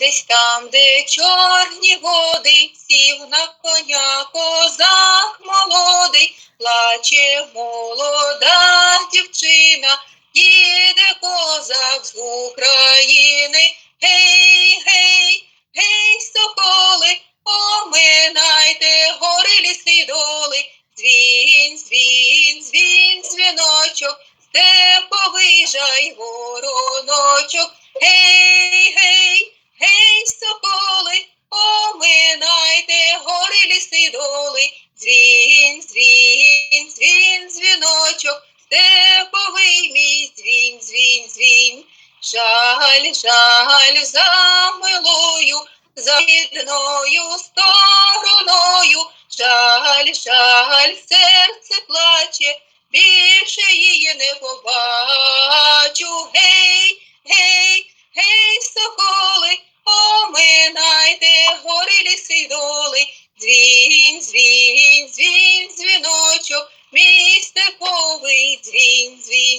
Десь там, де чорні води, сів на коня козак молодий, плаче молода дівчина, їде козак з України. Гей, гей, гей, соколи, оминайте гори ліси доли. Дзвін, дзвін, дзвін, дзвіночок, степовий жай вороночок. Гей, гей, гори ліси й доли. Дзвін, дзвін, дзвін, дзвіночок, степовий мій дзвін, дзвін, дзвін. Жаль, жаль за милою, за рідною стороною. Жаль, жаль, серце плаче, більше її не побачу. Гей, гей, гей, соколи, дзвіночок, мій степовий дзвінь дзвінь.